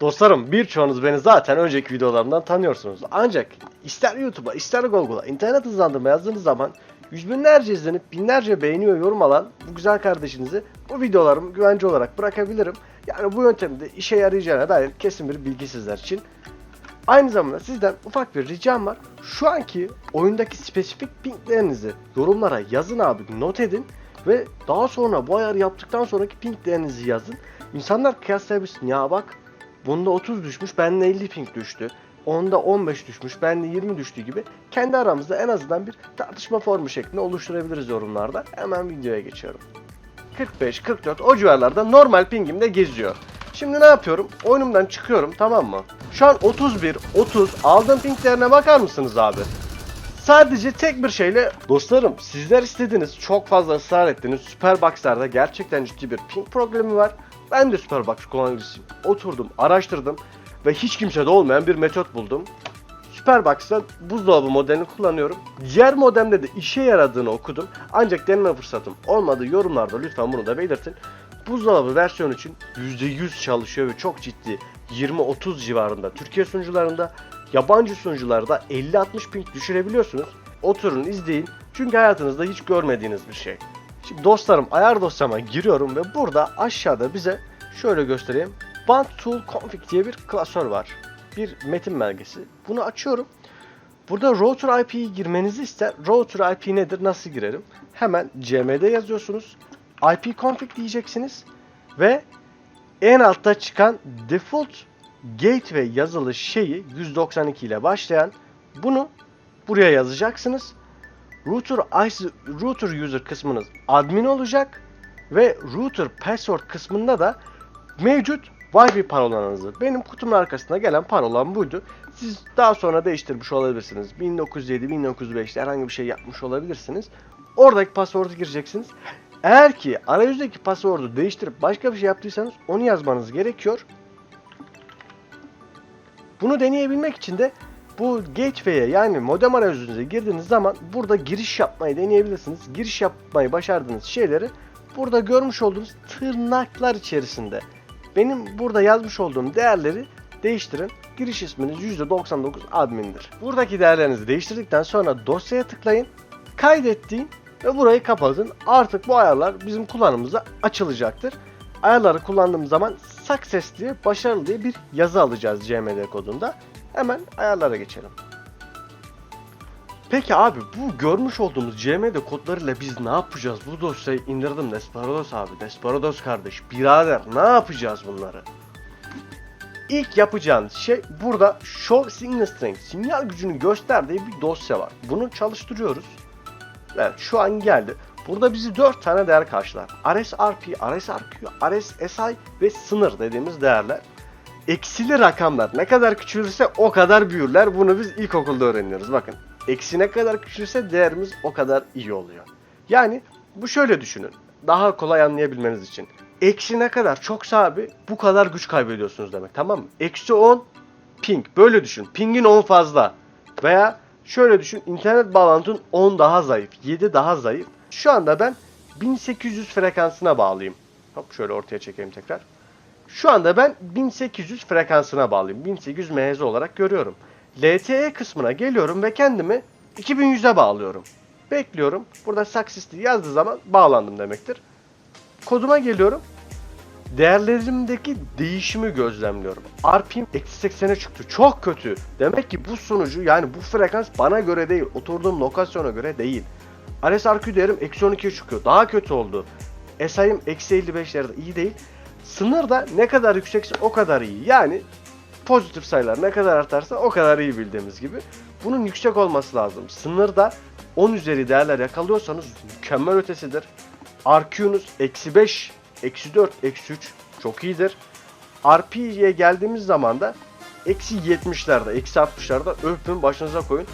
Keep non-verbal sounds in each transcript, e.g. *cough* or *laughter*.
Dostlarım birçoğunuz beni zaten önceki videolarımdan tanıyorsunuz. Ancak ister YouTube'a ister Google'a internet hızlandırma yazdığınız zaman yüz binlerce izlenip binlerce beğeni ve yorum alan bu güzel kardeşinizi bu videolarımı güvence olarak bırakabilirim. Yani bu yöntemde işe yarayacağına dair kesin bir bilgi sizler için. Aynı zamanda sizden ufak bir ricam var. Şu anki oyundaki spesifik pinklerinizi yorumlara yazın abi not edin ve daha sonra bu ayarı yaptıktan sonraki pinklerinizi yazın. İnsanlar kıyaslayabilsin ya bak bunda 30 düşmüş bende 50 pink düştü. Onda 15 düşmüş bende 20 düştü gibi kendi aramızda en azından bir tartışma formu şeklinde oluşturabiliriz yorumlarda. Hemen videoya geçiyorum. 45-44 o civarlarda normal pingimde geziyor. Şimdi ne yapıyorum? Oyunumdan çıkıyorum tamam mı? Şu an 31, 30 aldığım pinglerine bakar mısınız abi? Sadece tek bir şeyle dostlarım sizler istediğiniz çok fazla ısrar ettiğiniz Superbox'larda gerçekten ciddi bir ping problemi var. Ben de Superbox kullanıcısıyım. Oturdum, araştırdım ve hiç kimsede olmayan bir metot buldum. Superbox'ta buzdolabı modelini kullanıyorum. Diğer modemde de işe yaradığını okudum. Ancak deneme fırsatım olmadı. Yorumlarda lütfen bunu da belirtin. Buzdolabı versiyon için %100 çalışıyor ve çok ciddi 20-30 civarında Türkiye sunucularında yabancı sunucularda 50-60 ping düşürebiliyorsunuz. Oturun izleyin çünkü hayatınızda hiç görmediğiniz bir şey. Şimdi dostlarım ayar dosyama giriyorum ve burada aşağıda bize şöyle göstereyim. Band Tool Config diye bir klasör var. Bir metin belgesi. Bunu açıyorum. Burada router IP'yi girmenizi ister. Router IP nedir? Nasıl girerim? Hemen CM'de yazıyorsunuz. IP config diyeceksiniz ve en altta çıkan default gateway yazılı şeyi 192 ile başlayan bunu buraya yazacaksınız. Router router user kısmınız admin olacak ve router password kısmında da mevcut Wi-Fi parolanızı. Benim kutumun arkasına gelen parolam buydu. Siz daha sonra değiştirmiş olabilirsiniz. 1907-1905'te herhangi bir şey yapmış olabilirsiniz. Oradaki password'u gireceksiniz. Eğer ki arayüzdeki password'u değiştirip başka bir şey yaptıysanız onu yazmanız gerekiyor. Bunu deneyebilmek için de bu gateway'e yani modem arayüzünüze girdiğiniz zaman burada giriş yapmayı deneyebilirsiniz. Giriş yapmayı başardığınız şeyleri burada görmüş olduğunuz tırnaklar içerisinde benim burada yazmış olduğum değerleri değiştirin. Giriş isminiz %99 admindir. Buradaki değerlerinizi değiştirdikten sonra dosyaya tıklayın. Kaydet deyin ve burayı kapatın. Artık bu ayarlar bizim kullanımımıza açılacaktır. Ayarları kullandığımız zaman success diye başarılı diye bir yazı alacağız CMD kodunda. Hemen ayarlara geçelim. Peki abi bu görmüş olduğumuz CMD kodlarıyla biz ne yapacağız? Bu dosyayı indirdim Desperados abi. Desperados kardeş, birader ne yapacağız bunları? İlk yapacağınız şey burada Show Signal Strength, sinyal gücünü göster diye bir dosya var. Bunu çalıştırıyoruz. Evet şu an geldi. Burada bizi 4 tane değer karşılar. RSRP, RSRQ, RSSI ve sınır dediğimiz değerler. Eksili rakamlar ne kadar küçülürse o kadar büyürler. Bunu biz ilkokulda öğreniyoruz. Bakın eksi ne kadar küçülürse değerimiz o kadar iyi oluyor. Yani bu şöyle düşünün. Daha kolay anlayabilmeniz için. Eksi ne kadar çoksa abi bu kadar güç kaybediyorsunuz demek tamam mı? Eksi 10 ping böyle düşün. Pingin 10 fazla. Veya şöyle düşün internet bağlantın 10 daha zayıf. 7 daha zayıf. Şu anda ben 1800 frekansına bağlıyım. Hop şöyle ortaya çekeyim tekrar. Şu anda ben 1800 frekansına bağlıyım. 1800 MHz olarak görüyorum. LTE kısmına geliyorum ve kendimi 2100'e bağlıyorum. Bekliyorum. Burada success'li yazdığı zaman bağlandım demektir. Koduma geliyorum. Değerlerimdeki değişimi gözlemliyorum. RPM eksi 80'e çıktı. Çok kötü. Demek ki bu sunucu yani bu frekans bana göre değil. Oturduğum lokasyona göre değil. RSRQ değerim eksi 12'ye çıkıyor. Daha kötü oldu. SI'm eksi 55'lerde iyi değil. Sınır da ne kadar yüksekse o kadar iyi. Yani pozitif sayılar ne kadar artarsa o kadar iyi bildiğimiz gibi. Bunun yüksek olması lazım. Sınırda 10 üzeri değerler yakalıyorsanız mükemmel ötesidir. RQ'nuz eksi 5, eksi 4, eksi 3 çok iyidir. RP'ye geldiğimiz zaman da eksi 70'lerde, eksi 60'larda öpün başınıza koyun.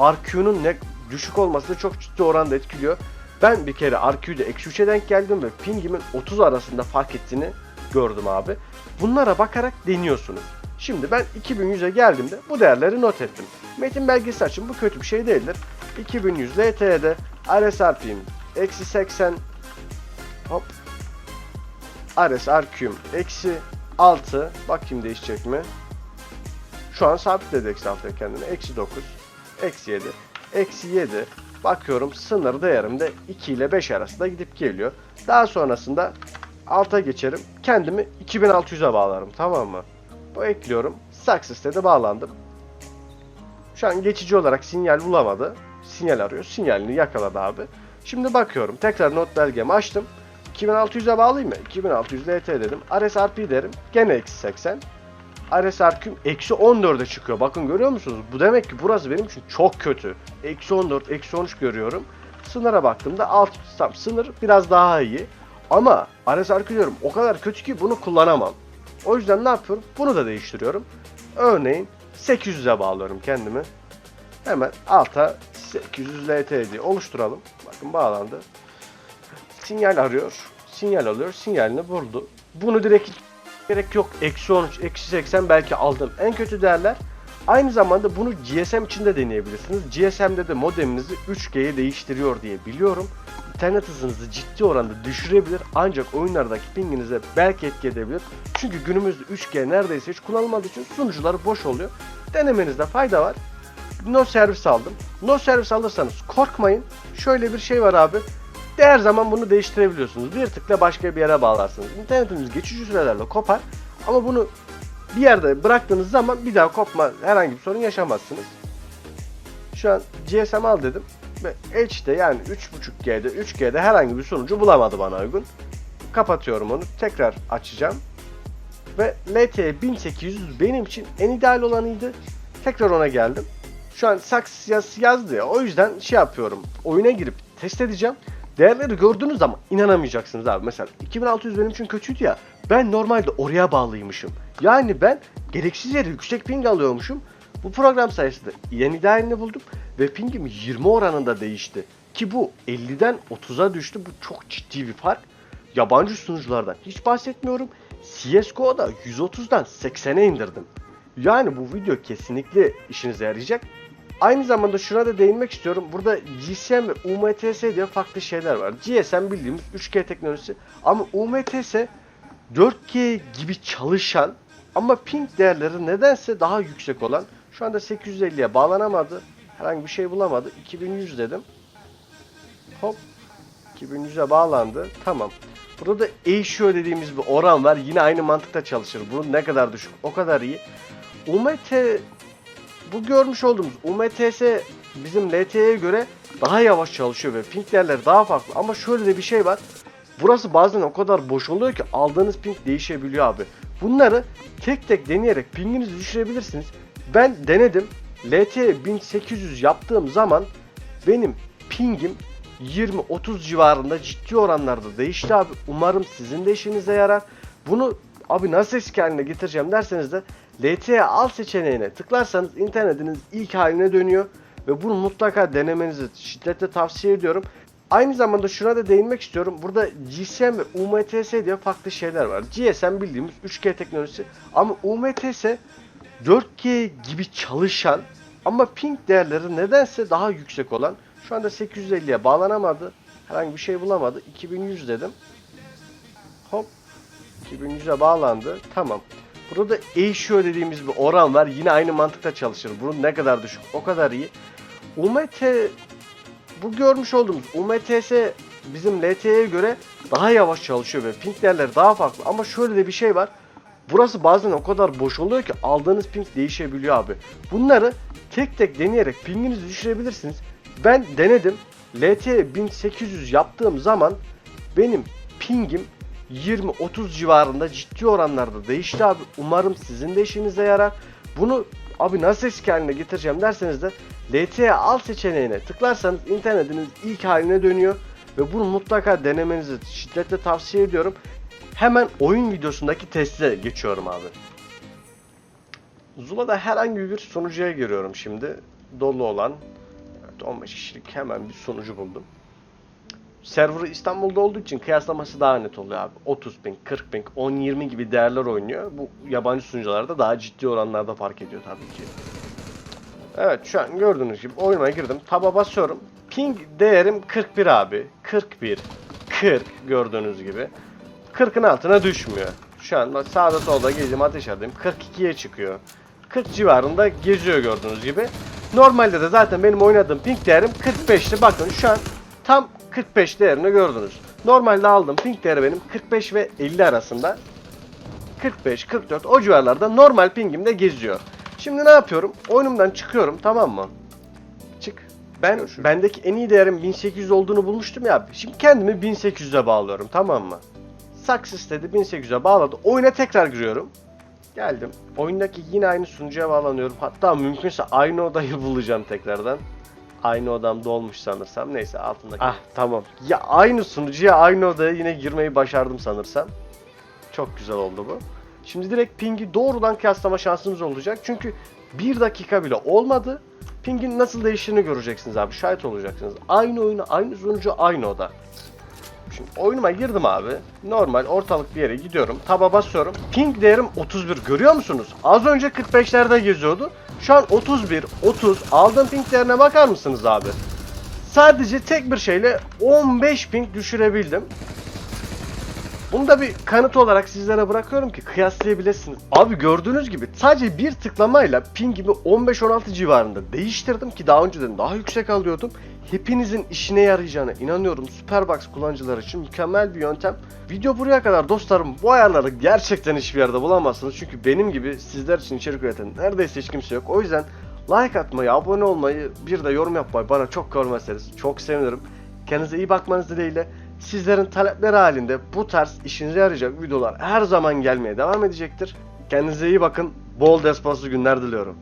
RQ'nun ne düşük olması da çok ciddi oranda etkiliyor. Ben bir kere RQ'da eksi 3'e denk geldim ve pingimin 30 arasında fark ettiğini gördüm abi. Bunlara bakarak deniyorsunuz. Şimdi ben 2100'e geldiğimde bu değerleri not ettim. Metin belgesi açın bu kötü bir şey değildir. 2100 LTE'de RSRP'im eksi 80 hop RSRQ'm eksi 6. Bakayım değişecek mi? Şu an sabitledi eksi 6 kendini. Eksi 9. Eksi 7. Eksi 7. Bakıyorum sınır değerim de 2 ile 5 arasında gidip geliyor. Daha sonrasında alta geçerim. Kendimi 2600'e bağlarım tamam mı? Bu ekliyorum. Success'te de bağlandım. Şu an geçici olarak sinyal bulamadı. Sinyal arıyor. Sinyalini yakaladı abi. Şimdi bakıyorum. Tekrar not belgemi açtım. 2600'e bağlayayım mı? 2600 LT dedim. RSRP derim. Gene eksi 80. RSRQ'm eksi 14'e çıkıyor. Bakın görüyor musunuz? Bu demek ki burası benim için çok kötü. Eksi 14, eksi 13 görüyorum. Sınıra baktığımda alt tam sınır biraz daha iyi. Ama RSRQ diyorum o kadar kötü ki bunu kullanamam. O yüzden ne yapıyorum? Bunu da değiştiriyorum. Örneğin 800'e bağlıyorum kendimi. Hemen alta 800 LT diye oluşturalım. Bakın bağlandı. Sinyal arıyor. Sinyal alıyor. Sinyalini buldu. Bunu direkt gerek yok. Eksi 13, eksi 80 belki aldım. En kötü değerler. Aynı zamanda bunu GSM için de deneyebilirsiniz. GSM'de de modeminizi 3G'ye değiştiriyor diye biliyorum. İnternet hızınızı ciddi oranda düşürebilir ancak oyunlardaki pinginize belki etki edebilir. Çünkü günümüzde 3G neredeyse hiç kullanılmadığı için sunucuları boş oluyor. Denemenizde fayda var. No servis aldım. No servis alırsanız korkmayın. Şöyle bir şey var abi. De her zaman bunu değiştirebiliyorsunuz. Bir tıkla başka bir yere bağlarsınız. İnternetiniz geçici sürelerle kopar. Ama bunu bir yerde bıraktığınız zaman bir daha kopma herhangi bir sorun yaşamazsınız. Şu an GSM al dedim. Edge'de yani 3.5G'de 3G'de herhangi bir sonucu bulamadı bana uygun. Kapatıyorum onu. Tekrar açacağım. Ve LTE 1800 benim için en ideal olanıydı. Tekrar ona geldim. Şu an Saks yaz, yazdı ya. O yüzden şey yapıyorum. Oyuna girip test edeceğim. Değerleri gördüğünüz zaman inanamayacaksınız abi. Mesela 2600 benim için kötüydü ya. Ben normalde oraya bağlıymışım. Yani ben gereksiz yere yüksek ping alıyormuşum. Bu program sayesinde yeni idealini buldum ve pingim 20 oranında değişti. Ki bu 50'den 30'a düştü. Bu çok ciddi bir fark. Yabancı sunuculardan hiç bahsetmiyorum. CSGO'da 130'dan 80'e indirdim. Yani bu video kesinlikle işinize yarayacak. Aynı zamanda şuna da değinmek istiyorum. Burada GSM ve UMTS diye farklı şeyler var. GSM bildiğimiz 3G teknolojisi ama UMTS 4G gibi çalışan ama ping değerleri nedense daha yüksek olan. Şu anda 850'ye bağlanamadı. Herhangi bir şey bulamadı. 2100 dedim. Hop. 2100'e bağlandı. Tamam. Burada da ratio dediğimiz bir oran var. Yine aynı mantıkta çalışır. Bunun ne kadar düşük o kadar iyi. UMT bu görmüş olduğumuz UMTS bizim LTE'ye göre daha yavaş çalışıyor ve ping daha farklı. Ama şöyle de bir şey var. Burası bazen o kadar boş oluyor ki aldığınız ping değişebiliyor abi. Bunları tek tek deneyerek pinginizi düşürebilirsiniz. Ben denedim. LTE 1800 yaptığım zaman benim pingim 20-30 civarında ciddi oranlarda değişti abi. Umarım sizin de işinize yarar. Bunu abi nasıl eski haline getireceğim derseniz de LTE al seçeneğine tıklarsanız internetiniz ilk haline dönüyor. Ve bunu mutlaka denemenizi şiddetle tavsiye ediyorum. Aynı zamanda şuna da değinmek istiyorum. Burada GSM ve UMTS diye farklı şeyler var. GSM bildiğimiz 3G teknolojisi ama UMTS 4G gibi çalışan ama ping değerleri nedense daha yüksek olan. Şu anda 850'ye bağlanamadı. Herhangi bir şey bulamadı. 2100 dedim. Hop. 2100'e bağlandı. Tamam. Burada da ratio dediğimiz bir oran var. Yine aynı mantıkta çalışır. Bunun ne kadar düşük o kadar iyi. UMT bu görmüş olduğumuz UMTS bizim LTE'ye göre daha yavaş çalışıyor ve ping değerleri daha farklı. Ama şöyle de bir şey var. Burası bazen o kadar boş oluyor ki aldığınız ping değişebiliyor abi. Bunları tek tek deneyerek pinginizi düşürebilirsiniz. Ben denedim. LTE 1800 yaptığım zaman benim pingim 20-30 civarında ciddi oranlarda değişti abi. Umarım sizin de işinize yarar. Bunu abi nasıl eski haline getireceğim derseniz de LTE al seçeneğine tıklarsanız internetiniz ilk haline dönüyor. Ve bunu mutlaka denemenizi şiddetle tavsiye ediyorum. Hemen oyun videosundaki teste geçiyorum abi. Zula'da herhangi bir sunucuya giriyorum şimdi. Dolu olan. Evet 15 kişilik hemen bir sunucu buldum. Server İstanbul'da olduğu için kıyaslaması daha net oluyor abi. 30 ping, 40 ping, 10-20 gibi değerler oynuyor. Bu yabancı sunucularda daha ciddi oranlarda fark ediyor tabii ki. Evet şu an gördüğünüz gibi oyuna girdim. Taba basıyorum. Ping değerim 41 abi. 41. 40 gördüğünüz gibi. 40'ın altına düşmüyor. Şu an sağda solda gezdim ateş alayım. 42'ye çıkıyor. 40 civarında geziyor gördüğünüz gibi. Normalde de zaten benim oynadığım ping değerim 45'ti. Bakın şu an tam 45 değerini gördünüz. Normalde aldığım ping değeri benim 45 ve 50 arasında. 45, 44 o civarlarda normal pingimde geziyor. Şimdi ne yapıyorum? Oyunumdan çıkıyorum tamam mı? Çık. Ben Görüşürüz. bendeki en iyi değerim 1800 olduğunu bulmuştum ya. Şimdi kendimi 1800'e bağlıyorum tamam mı? Success dedi 1800'e bağladı. Oyuna tekrar giriyorum. Geldim. Oyundaki yine aynı sunucuya bağlanıyorum. Hatta mümkünse aynı odayı *laughs* bulacağım tekrardan. Aynı odam dolmuş sanırsam. Neyse altındaki. Ah tamam. Ya aynı sunucuya aynı odaya yine girmeyi başardım sanırsam. Çok güzel oldu bu. Şimdi direkt ping'i doğrudan kıyaslama şansımız olacak. Çünkü bir dakika bile olmadı. Ping'in nasıl değiştiğini göreceksiniz abi. Şahit olacaksınız. Aynı oyunu, aynı sunucu, aynı oda. Şimdi oyunuma girdim abi. Normal ortalık bir yere gidiyorum. Taba basıyorum. Ping değerim 31. Görüyor musunuz? Az önce 45'lerde geziyordu. Şu an 31, 30. Aldığım ping değerine bakar mısınız abi? Sadece tek bir şeyle 15 ping düşürebildim. Bunu da bir kanıt olarak sizlere bırakıyorum ki kıyaslayabilirsiniz. Abi gördüğünüz gibi sadece bir tıklamayla pingimi 15-16 civarında değiştirdim ki daha önceden daha yüksek alıyordum. Hepinizin işine yarayacağına inanıyorum. Superbox kullanıcılar için mükemmel bir yöntem. Video buraya kadar dostlarım. Bu ayarları gerçekten hiçbir yerde bulamazsınız. Çünkü benim gibi sizler için içerik üreten neredeyse hiç kimse yok. O yüzden like atmayı, abone olmayı, bir de yorum yapmayı bana çok görmezseniz çok sevinirim. Kendinize iyi bakmanız dileğiyle. Sizlerin talepleri halinde bu tarz işinize yarayacak videolar her zaman gelmeye devam edecektir. Kendinize iyi bakın. Bol despaslı günler diliyorum.